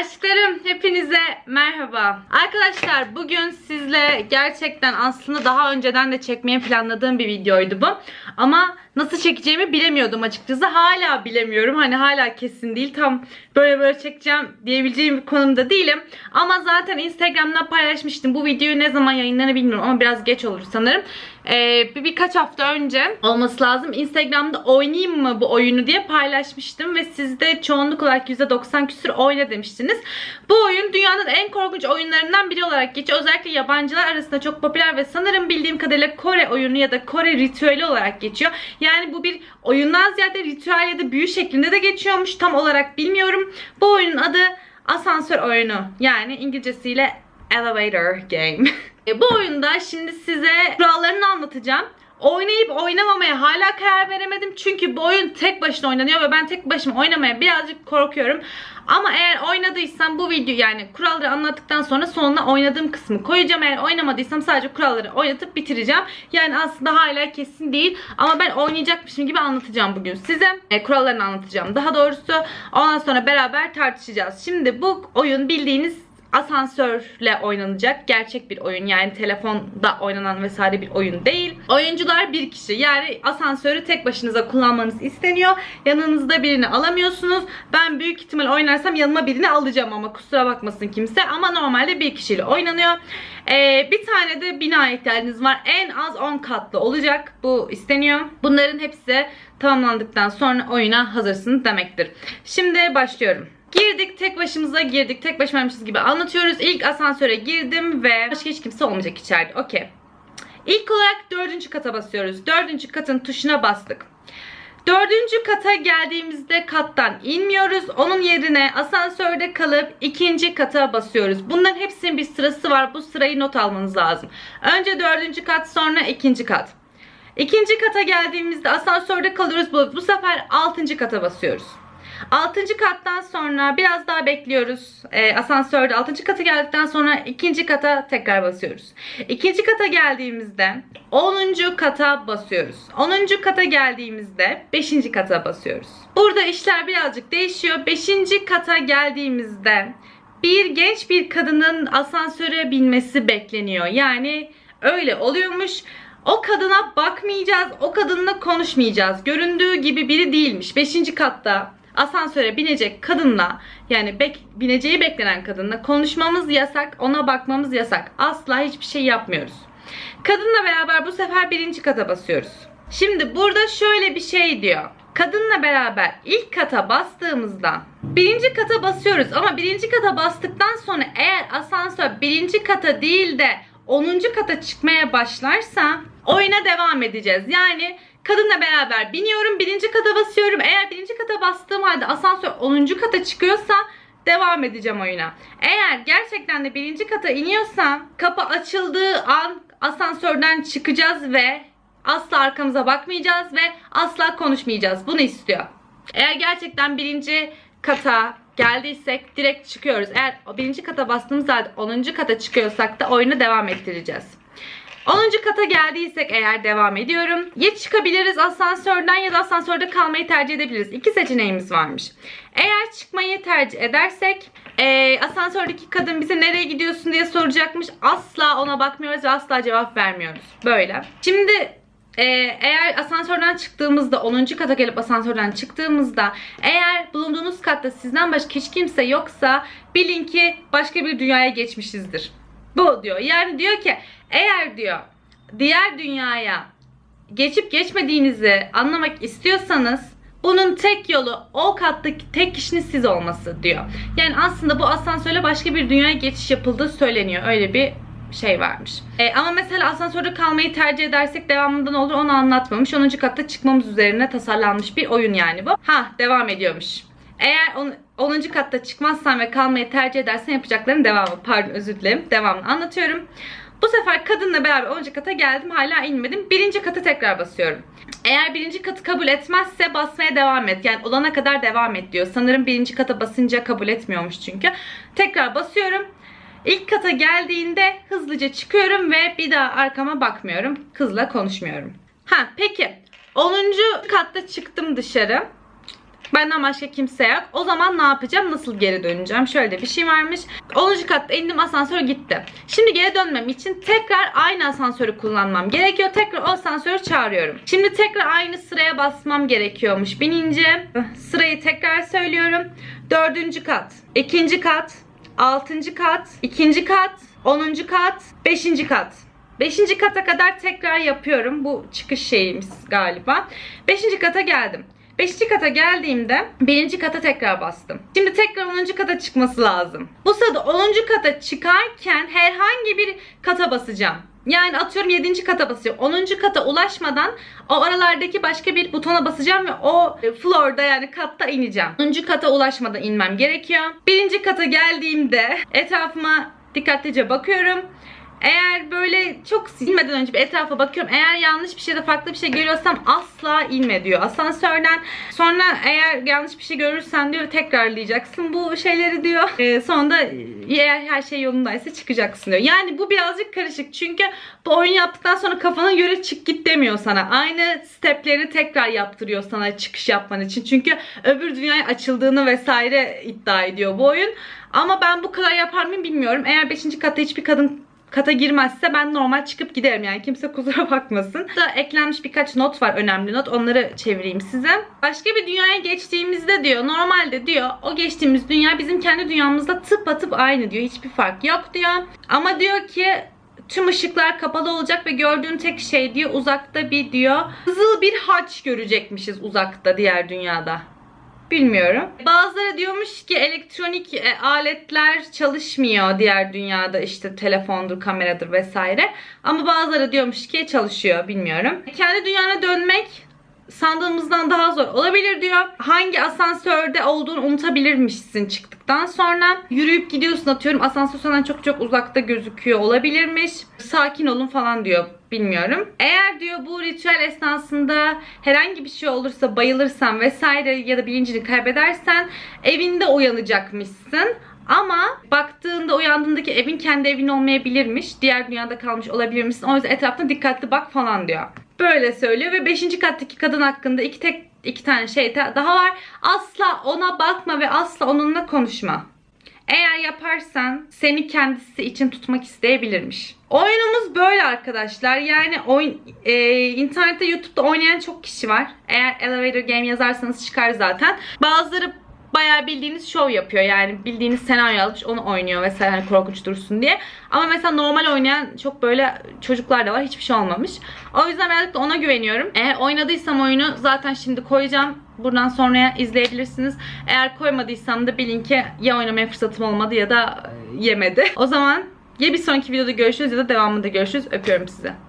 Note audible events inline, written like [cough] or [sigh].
Aşklarım hepinize merhaba. Arkadaşlar bugün sizle gerçekten aslında daha önceden de çekmeye planladığım bir videoydu bu. Ama nasıl çekeceğimi bilemiyordum açıkçası. Hala bilemiyorum. Hani hala kesin değil. Tam böyle böyle çekeceğim diyebileceğim bir konumda değilim. Ama zaten Instagram'dan paylaşmıştım. Bu videoyu ne zaman yayınlanır bilmiyorum ama biraz geç olur sanırım. Ee, bir birkaç hafta önce olması lazım. Instagram'da oynayayım mı bu oyunu diye paylaşmıştım ve siz de çoğunluk olarak %90 küsür oyna demiştiniz. Bu oyun dünyanın en korkunç oyunlarından biri olarak geçiyor. Özellikle yabancılar arasında çok popüler ve sanırım bildiğim kadarıyla Kore oyunu ya da Kore ritüeli olarak geçiyor. Yani bu bir oyundan ziyade ritüel ya da büyü şeklinde de geçiyormuş. Tam olarak bilmiyorum. Bu oyunun adı asansör oyunu. Yani İngilizcesiyle Elevator Game. [laughs] E, bu oyunda şimdi size kurallarını anlatacağım. Oynayıp oynamamaya hala karar veremedim. Çünkü bu oyun tek başına oynanıyor ve ben tek başıma oynamaya birazcık korkuyorum. Ama eğer oynadıysam bu video yani kuralları anlattıktan sonra sonuna oynadığım kısmı koyacağım. Eğer oynamadıysam sadece kuralları oynatıp bitireceğim. Yani aslında hala kesin değil. Ama ben oynayacakmışım gibi anlatacağım bugün size. E, kurallarını anlatacağım daha doğrusu. Ondan sonra beraber tartışacağız. Şimdi bu oyun bildiğiniz asansörle oynanacak gerçek bir oyun yani telefonda oynanan vesaire bir oyun değil. Oyuncular bir kişi yani asansörü tek başınıza kullanmanız isteniyor. Yanınızda birini alamıyorsunuz. Ben büyük ihtimal oynarsam yanıma birini alacağım ama kusura bakmasın kimse. Ama normalde bir kişiyle oynanıyor. Ee, bir tane de bina ihtiyacınız var. En az 10 katlı olacak. Bu isteniyor. Bunların hepsi tamamlandıktan sonra oyuna hazırsınız demektir. Şimdi başlıyorum. Girdik tek başımıza girdik. Tek başımaymışız gibi anlatıyoruz. İlk asansöre girdim ve başka hiç kimse olmayacak içeride. Okey. İlk olarak dördüncü kata basıyoruz. Dördüncü katın tuşuna bastık. Dördüncü kata geldiğimizde kattan inmiyoruz. Onun yerine asansörde kalıp ikinci kata basıyoruz. Bunların hepsinin bir sırası var. Bu sırayı not almanız lazım. Önce dördüncü kat sonra ikinci kat. İkinci kata geldiğimizde asansörde kalıyoruz. Bu, bu sefer altıncı kata basıyoruz. Altıncı kattan sonra biraz daha bekliyoruz. Ee, asansörde altıncı kata geldikten sonra ikinci kata tekrar basıyoruz. İkinci kata geldiğimizde onuncu kata basıyoruz. Onuncu kata geldiğimizde beşinci kata basıyoruz. Burada işler birazcık değişiyor. Beşinci kata geldiğimizde bir genç bir kadının asansöre binmesi bekleniyor. Yani öyle oluyormuş. O kadına bakmayacağız, o kadınla konuşmayacağız. Göründüğü gibi biri değilmiş. Beşinci katta asansöre binecek kadınla yani bek, bineceği beklenen kadınla konuşmamız yasak, ona bakmamız yasak. Asla hiçbir şey yapmıyoruz. Kadınla beraber bu sefer birinci kata basıyoruz. Şimdi burada şöyle bir şey diyor. Kadınla beraber ilk kata bastığımızda birinci kata basıyoruz ama birinci kata bastıktan sonra eğer asansör birinci kata değil de 10. kata çıkmaya başlarsa oyuna devam edeceğiz. Yani Kadınla beraber biniyorum. Birinci kata basıyorum. Eğer birinci kata bastığım halde asansör 10. kata çıkıyorsa devam edeceğim oyuna. Eğer gerçekten de birinci kata iniyorsam kapı açıldığı an asansörden çıkacağız ve asla arkamıza bakmayacağız ve asla konuşmayacağız. Bunu istiyor. Eğer gerçekten birinci kata geldiysek direkt çıkıyoruz. Eğer birinci kata bastığımız halde 10. kata çıkıyorsak da oyunu devam ettireceğiz. 10. kata geldiysek eğer devam ediyorum. Ya çıkabiliriz asansörden ya da asansörde kalmayı tercih edebiliriz. İki seçeneğimiz varmış. Eğer çıkmayı tercih edersek e, asansördeki kadın bize nereye gidiyorsun diye soracakmış. Asla ona bakmıyoruz ve asla cevap vermiyoruz. Böyle. Şimdi ee, eğer asansörden çıktığımızda 10. kata gelip asansörden çıktığımızda eğer bulunduğunuz katta sizden başka hiç kimse yoksa bilin ki başka bir dünyaya geçmişizdir. Bu diyor. Yani diyor ki eğer diyor diğer dünyaya geçip geçmediğinizi anlamak istiyorsanız bunun tek yolu o kattaki tek kişinin siz olması diyor. Yani aslında bu asansörle başka bir dünyaya geçiş yapıldığı söyleniyor. Öyle bir şey varmış. E, ama mesela asansörde kalmayı tercih edersek devamında ne olur onu anlatmamış. 10. katta çıkmamız üzerine tasarlanmış bir oyun yani bu. Ha devam ediyormuş. Eğer 10. katta çıkmazsan ve kalmayı tercih edersen yapacakların devamı. Pardon özür dilerim. Devamını anlatıyorum. Bu sefer kadınla beraber 10. kata geldim. Hala inmedim. Birinci kata tekrar basıyorum. Eğer birinci katı kabul etmezse basmaya devam et. Yani olana kadar devam et diyor. Sanırım birinci kata basınca kabul etmiyormuş çünkü. Tekrar basıyorum. İlk kata geldiğinde hızlıca çıkıyorum ve bir daha arkama bakmıyorum. Kızla konuşmuyorum. Ha peki 10. katta çıktım dışarı. Benden başka kimse yok. O zaman ne yapacağım? Nasıl geri döneceğim? Şöyle bir şey varmış. 10. katta indim asansör gitti. Şimdi geri dönmem için tekrar aynı asansörü kullanmam gerekiyor. Tekrar o asansörü çağırıyorum. Şimdi tekrar aynı sıraya basmam gerekiyormuş. Binince sırayı tekrar söylüyorum. Dördüncü kat, ikinci kat, altıncı kat, ikinci kat, onuncu kat, beşinci kat. Beşinci kata kadar tekrar yapıyorum. Bu çıkış şeyimiz galiba. Beşinci kata geldim. Beşinci kata geldiğimde birinci kata tekrar bastım. Şimdi tekrar 10. kata çıkması lazım. Bu sırada 10. kata çıkarken herhangi bir kata basacağım. Yani atıyorum 7. kata basıyorum. 10. kata ulaşmadan o aralardaki başka bir butona basacağım ve o floor'da yani katta ineceğim. 10. kata ulaşmadan inmem gerekiyor. Birinci kata geldiğimde etrafıma dikkatlice bakıyorum. Eğer böyle çok silmeden önce bir etrafa bakıyorum. Eğer yanlış bir şey de farklı bir şey görüyorsam asla inme diyor asansörden. Sonra eğer yanlış bir şey görürsen diyor tekrarlayacaksın bu şeyleri diyor. Ee, sonra da eğer her şey yolundaysa çıkacaksın diyor. Yani bu birazcık karışık. Çünkü bu oyun yaptıktan sonra kafana göre çık git demiyor sana. Aynı steplerini tekrar yaptırıyor sana çıkış yapman için. Çünkü öbür dünyaya açıldığını vesaire iddia ediyor bu oyun. Ama ben bu kadar yapar mıyım bilmiyorum. Eğer 5. katta hiçbir kadın kata girmezse ben normal çıkıp giderim yani kimse kusura bakmasın. Da eklenmiş birkaç not var önemli not onları çevireyim size. Başka bir dünyaya geçtiğimizde diyor normalde diyor o geçtiğimiz dünya bizim kendi dünyamızda tıpatıp aynı diyor hiçbir fark yok diyor. Ama diyor ki tüm ışıklar kapalı olacak ve gördüğün tek şey diyor uzakta bir diyor kızıl bir haç görecekmişiz uzakta diğer dünyada. Bilmiyorum. Bazıları diyormuş ki elektronik e, aletler çalışmıyor diğer dünyada işte telefondur, kameradır vesaire. Ama bazıları diyormuş ki çalışıyor bilmiyorum. Kendi dünyana dönmek sandığımızdan daha zor olabilir diyor. Hangi asansörde olduğunu unutabilirmişsin çıktıktan sonra. Yürüyüp gidiyorsun atıyorum asansör senden çok çok uzakta gözüküyor olabilirmiş. Sakin olun falan diyor. Bilmiyorum. Eğer diyor bu ritüel esnasında herhangi bir şey olursa bayılırsan vesaire ya da bilincini kaybedersen evinde uyanacakmışsın. Ama baktığında uyandığındaki evin kendi evin olmayabilirmiş. Diğer dünyada kalmış olabilirmişsin. O yüzden etrafına dikkatli bak falan diyor. Böyle söylüyor ve 5. kattaki kadın hakkında iki tek iki tane şey daha var. Asla ona bakma ve asla onunla konuşma. Eğer yaparsan seni kendisi için tutmak isteyebilirmiş. Oyunumuz böyle arkadaşlar. Yani oyun e, internette YouTube'da oynayan çok kişi var. Eğer elevator game yazarsanız çıkar zaten. Bazıları bayağı bildiğiniz şov yapıyor. Yani bildiğiniz senaryo almış onu oynuyor vesaire hani korkunç dursun diye. Ama mesela normal oynayan çok böyle çocuklar da var. Hiçbir şey olmamış. O yüzden birazcık da ona güveniyorum. Eğer oynadıysam oyunu zaten şimdi koyacağım. Buradan sonraya izleyebilirsiniz. Eğer koymadıysam da bilin ki ya oynamaya fırsatım olmadı ya da yemedi. O zaman ya bir sonraki videoda görüşürüz ya da devamında görüşürüz. Öpüyorum sizi.